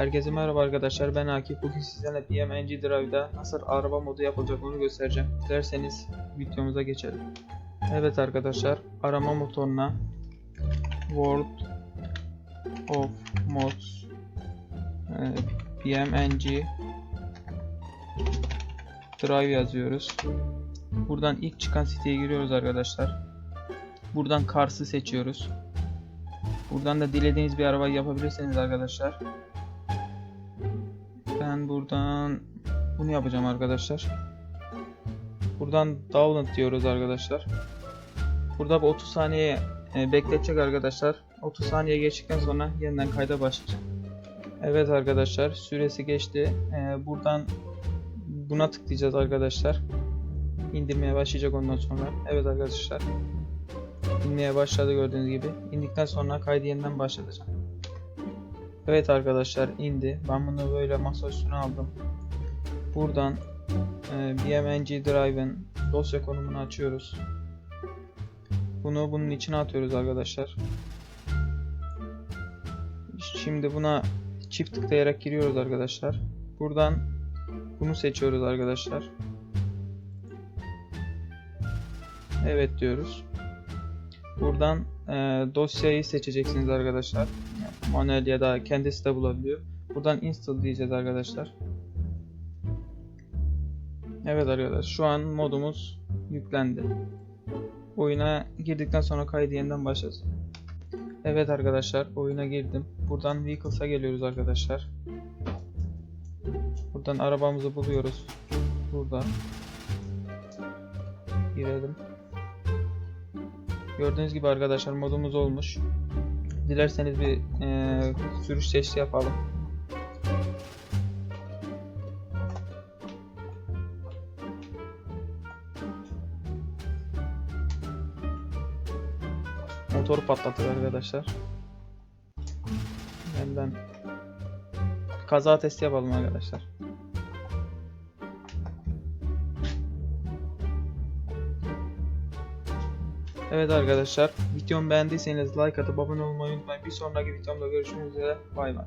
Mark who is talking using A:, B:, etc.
A: Herkese merhaba arkadaşlar ben Akif bugün sizlerle BMNG Drive'da nasıl araba modu yapılacak onu göstereceğim. Dilerseniz videomuza geçelim. Evet arkadaşlar arama motoruna World of Mods e, BMNG Drive yazıyoruz. Buradan ilk çıkan siteye giriyoruz arkadaşlar. Buradan Cars'ı seçiyoruz. Buradan da dilediğiniz bir arabayı yapabilirsiniz arkadaşlar. Ben buradan bunu yapacağım arkadaşlar. Buradan download diyoruz arkadaşlar. Burada bir 30 saniye e, bekletecek arkadaşlar. 30 saniye geçtikten sonra yeniden kayda başlayacak. Evet arkadaşlar süresi geçti. E, buradan buna tıklayacağız arkadaşlar. İndirmeye başlayacak ondan sonra. Evet arkadaşlar. İnmeye başladı gördüğünüz gibi. İndikten sonra kaydı yeniden başlatacağım. Evet arkadaşlar indi. Ben bunu böyle masa üstüne aldım. Buradan e, BMNG Drive'ın dosya konumunu açıyoruz. Bunu bunun içine atıyoruz arkadaşlar. Şimdi buna çift tıklayarak giriyoruz arkadaşlar. Buradan bunu seçiyoruz arkadaşlar. Evet diyoruz. Buradan e, dosyayı seçeceksiniz arkadaşlar. Yani manuel ya da kendisi de bulabiliyor. Buradan install diyeceğiz arkadaşlar. Evet arkadaşlar şu an modumuz yüklendi. Oyuna girdikten sonra kaydı yeniden başlasın. Evet arkadaşlar oyuna girdim. Buradan Vehicles'a geliyoruz arkadaşlar. Buradan arabamızı buluyoruz. Burada. Girelim. Gördüğünüz gibi arkadaşlar modumuz olmuş. Dilerseniz bir e, sürüş testi yapalım. Motoru patlatır arkadaşlar. Benden kaza testi yapalım arkadaşlar. Evet arkadaşlar, videomu beğendiyseniz like atıp abone olmayı unutmayın. Bir sonraki videomda görüşmek üzere. Bay bay.